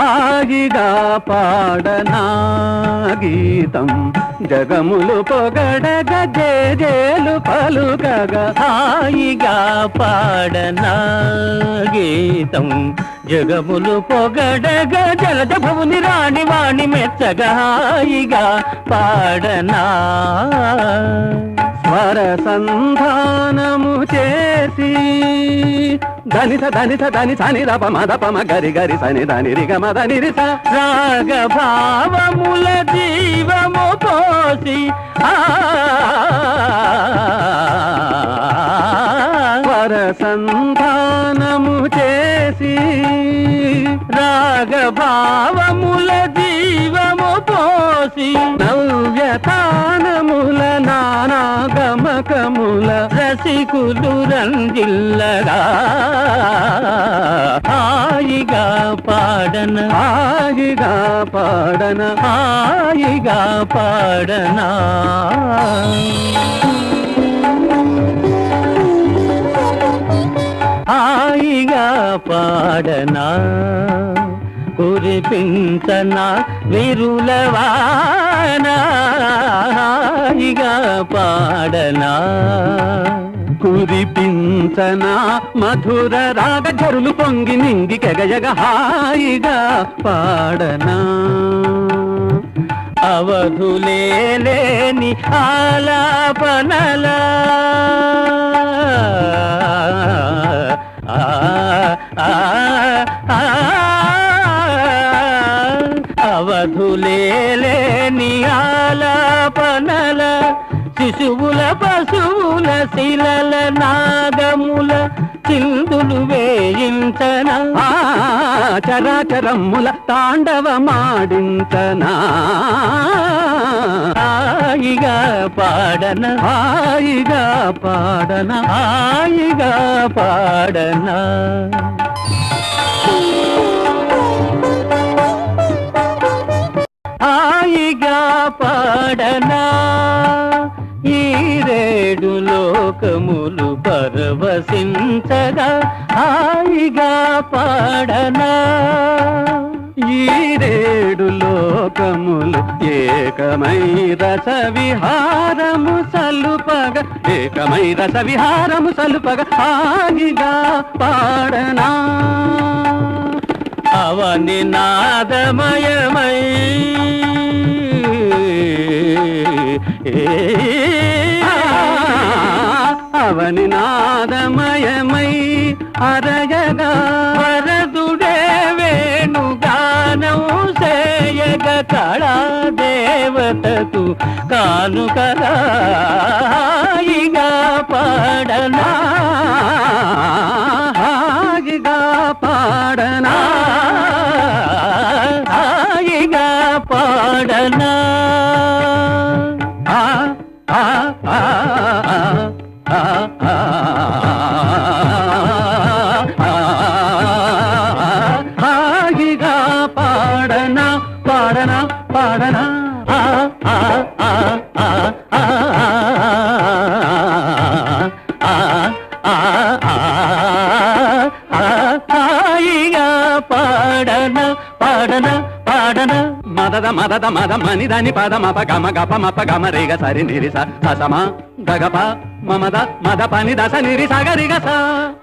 ஆகிதா పాడనా గీతం జగములు పొగడగ జేజేలు పలుకగా హాయిగా పాడనా గీతం జగములు పొగడగ జలద భవుని రాణి వాణి మెచ్చగా హాయిగా పాడనా. స్వర సంధానము చేసి ధనిస ధనిస ధని సని రప మద పమ గరి గరి సని ధని రిగ మద నిరిస రాగ భావముల జీవము పోసి వర సంధానము చేసి రాగ భావముల జీవము పోసి నవ్యతాన నానాగమకముల రసికులు రంజిల్లగా హాయిగా పాడన. హాయిగా పాడన. హాయిగా పాడనా. హాయిగా పాడనా. కురిపించన విరులవానాయిగా పాడనా? కురిపించన మధుర రాగ జరులు పొంగి నింగి కెగయగ హాయిగా పాడనా? అవధులేని ఆలాపనలా? శిశువుల పశువుల శిలల నాగముల చిందులు వేయించన. ఆ, చరాచరమ్ముల తాండవమాడించనా. హాయిగా పాడన హాయిగా పాడన హాయిగా పాడనా. పరవశించగా హాయిగా పాడనా? ఈ రేడు లోకములు ఏకమై రస విహారము సలుపగ ఏకమై రస విహారము సలుపగ హాయిగా పాడనా? అవని నాదమయమై అవని నా అరగగా వరదుడే వేణుగానం సేయగ కళా దేవతకు కానుకరా పాడనా. పాడన పాడన. మదద మదద మద మనిదని పద మప గమ గప మప గమ రేగ సరి నిరిస ససమ దగప మమద మద పని దశ నిరిస గరిగస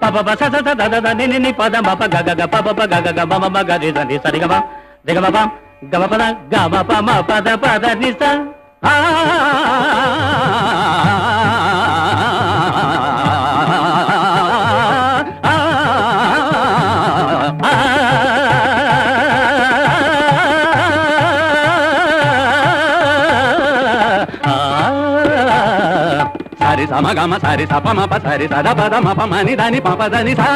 పప బస సద దద దని నిని పద మప గగ గ పప ప గగ గ మమ మగ రి దని సరి గమ దిగమ పమ గమ పద గమ పమ పద పద నిస ఆ సరి సమ గమ సరి సప మప సరి సద పద మప మని దని పప దని సా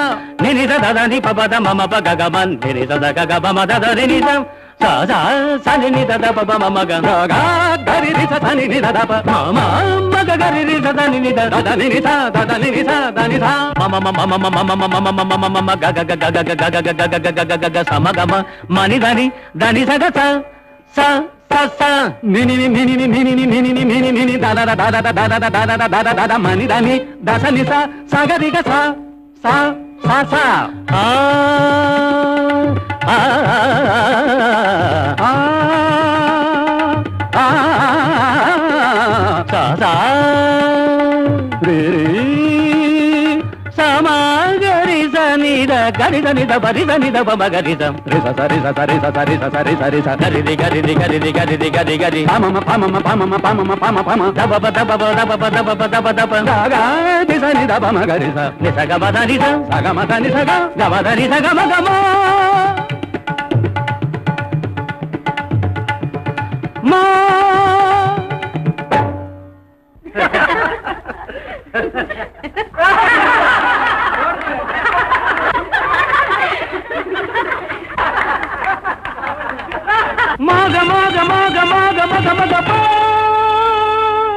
నిని సద దని పప ద మమ ప గగ మన్ నిని సద గగ మమ దద నిని స స స స నిని దద ప ప మమ గ గరి రి స నిని దద ప మమ మగ గరి రి స నిని దద నిని స దద నిని స దని స మమ మమ మమ మమ మమ మమ మమ మమ మమ గ గ గ గ గ గ గ గ గ గ గ గ గ గ సమ గమ మని దని దని స గ స స మనిదని దశ నిస సగరిగ సా సా సా సా ఆ గరిద నిద బరిద నిద బమగరిదం రిస సరి సరి సరి సరి సరి సరిది గరిది గరిది గరిది గరి గరి పమమ పమమ పమమ పమమ పమ పమ దబబ దబబ దబబ దబబ దబ దబ దగా దిస నిద బమగరిస నిస గమ దని సగ మద ని సగ గమ దని సగ మగమ మా Ha ha ha! గమ గమ గమ గమ గమ గమ